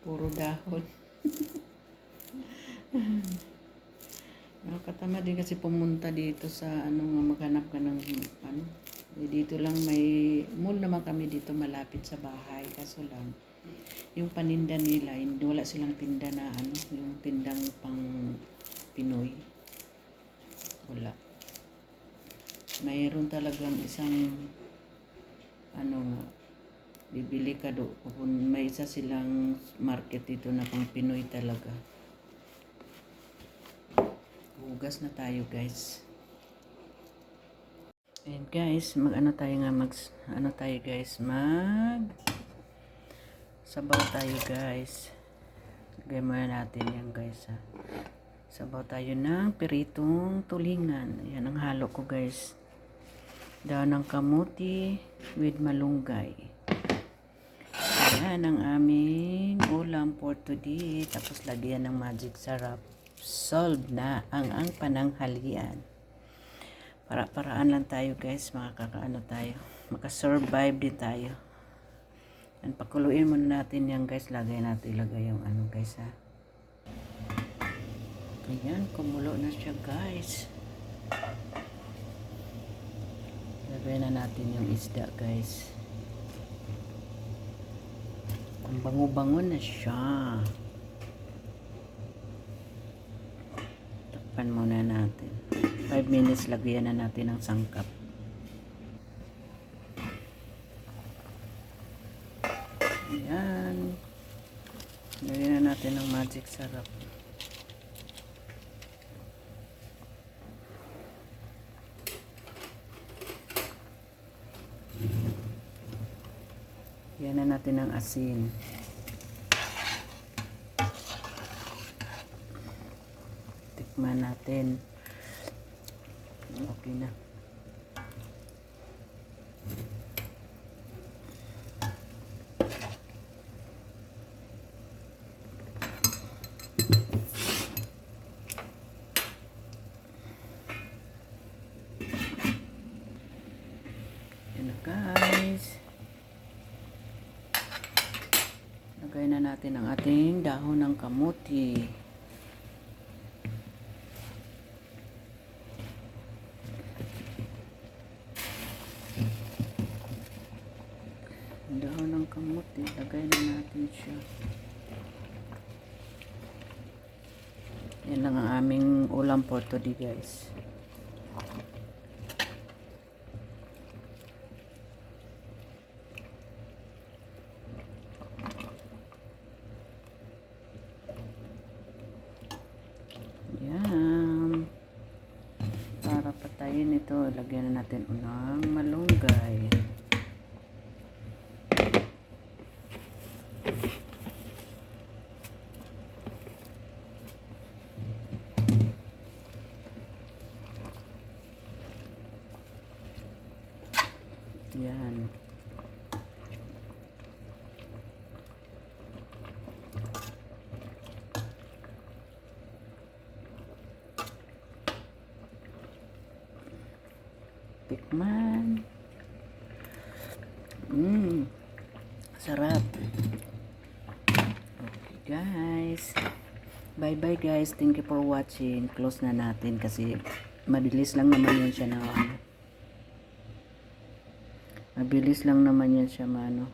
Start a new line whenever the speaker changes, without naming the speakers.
puro dahon. Nakakatama din kasi pumunta dito sa ano nga maghanap ka ng ano. Eh, dito lang may mall naman kami dito malapit sa bahay kaso lang yung paninda nila hindi wala silang tinda na ano yung tindang pang Pinoy wala mayroon talagang isang ano nga bibili ka do. Kung may isa silang market dito na pang Pinoy talaga. Hugas na tayo guys. And guys mag ano tayo nga mag ano tayo guys? Mag sabaw tayo guys. Lagay natin yan guys ha. Sabaw tayo ng piritong tulingan. Yan ang halo ko guys. Daon ng kamuti with malunggay yan ang aming ulam for today. Tapos lagyan ng magic sarap. Solved na ang ang pananghalian. Para-paraan lang tayo guys. Makakakaano tayo. Makasurvive din tayo. And pakuluin muna natin yan guys. Lagay natin ilagay yung ano guys ha. Ayan kumulo na siya guys. Lagay na natin yung isda guys ang bango-bango na siya. Takpan muna natin. 5 minutes lagyan na natin ng sangkap. Ayan. Lagyan na natin ng magic sarap yan na natin ng asin. Tikman natin. Okay na. Yan na guys lagay na natin ang ating dahon ng kamuti. Dahon ng kamuti lagay na natin siya. Yan lang ang aming ulam for today guys yan patayin ito. Lagyan na natin unang malunggay Yan. Tikman. Mmm. Sarap. Okay, guys. Bye-bye, guys. Thank you for watching. Close na natin kasi mabilis lang naman yun siya na ano. Mabilis lang naman yan siya, mano.